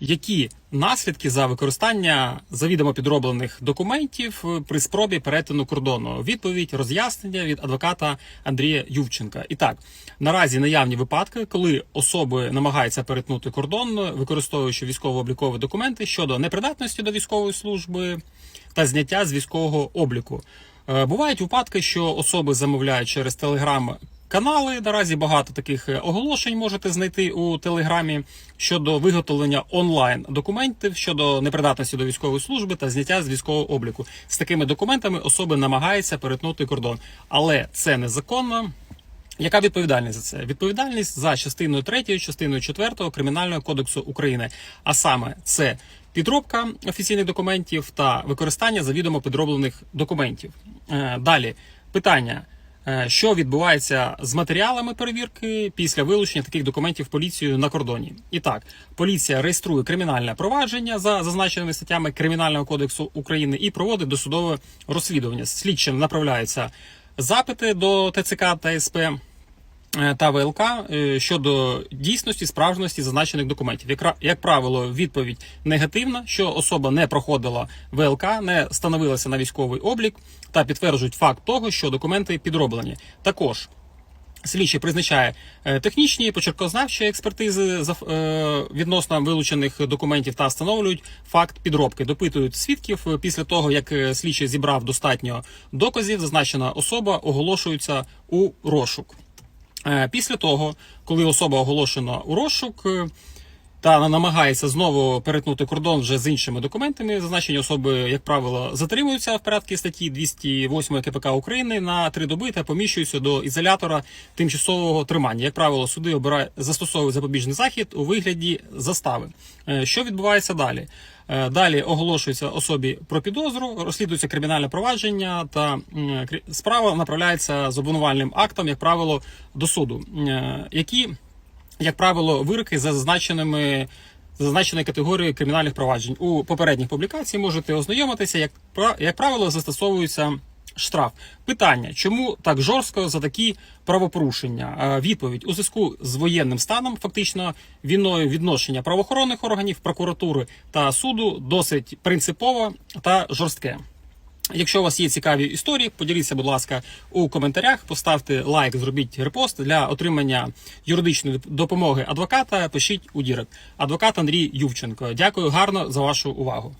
Які наслідки за використання завідомо підроблених документів при спробі перетину кордону? Відповідь роз'яснення від адвоката Андрія Ювченка. І так, наразі наявні випадки, коли особи намагаються перетнути кордон, використовуючи військово-облікові документи щодо непридатності до військової служби та зняття з військового обліку. Е, Бувають випадки, що особи замовляють через телеграм. Канали наразі багато таких е, оголошень можете знайти у телеграмі щодо виготовлення онлайн документів щодо непридатності до військової служби та зняття з військового обліку. З такими документами особи намагаються перетнути кордон, але це незаконно. Яка відповідальність за це? Відповідальність за частиною 3, частиною 4 Кримінального кодексу України. А саме це підробка офіційних документів та використання завідомо підроблених документів. Е, Далі питання. Е, Що відбувається з матеріалами перевірки після вилучення таких документів поліцією на кордоні? І так, поліція реєструє кримінальне провадження за зазначеними статтями Кримінального кодексу України і проводить досудове розслідування. Слідчим направляються запити до ТЦК та СП та ВЛК е, щодо дійсності справжності зазначених документів. Як, як правило, відповідь негативна, що особа не проходила ВЛК, не становилася на військовий облік та підтверджують факт того, що документи підроблені. Також Слідчий призначає е, технічні почеркознавчі експертизи е, відносно вилучених документів та встановлюють факт підробки. Допитують свідків е, після того, як е, слідчий зібрав достатньо доказів, зазначена особа оголошується у розшук. Е, Після того, коли особа оголошена у розшук е, та намагається знову перетнути кордон вже з іншими документами, зазначені особи, як правило, затримуються в порядку статті 208 КПК України на три доби та поміщуються до ізолятора тимчасового тримання. Як правило, суди обирають застосовують запобіжний захід у вигляді застави. Е, Що відбувається далі? Е, Далі оголошується особі про підозру, розслідується кримінальне провадження та справа направляється з обвинувальним актом, як правило, до суду, Е, які, як правило, вироки за зазначеними. Зазначеної категорії кримінальних проваджень у попередніх публікацій можете ознайомитися, як як правило, застосовується штраф. Питання: чому так жорстко за такі правопорушення? Е, Відповідь у зв'язку з воєнним станом, фактично війною відношення правоохоронних органів, прокуратури та суду досить принципово та жорстке. Якщо у вас є цікаві історії, поділіться, будь ласка, у коментарях, поставте лайк, зробіть репост для отримання юридичної допомоги адвоката. Пишіть у Дірект. Адвокат Андрій Ювченко. Дякую гарно за вашу увагу.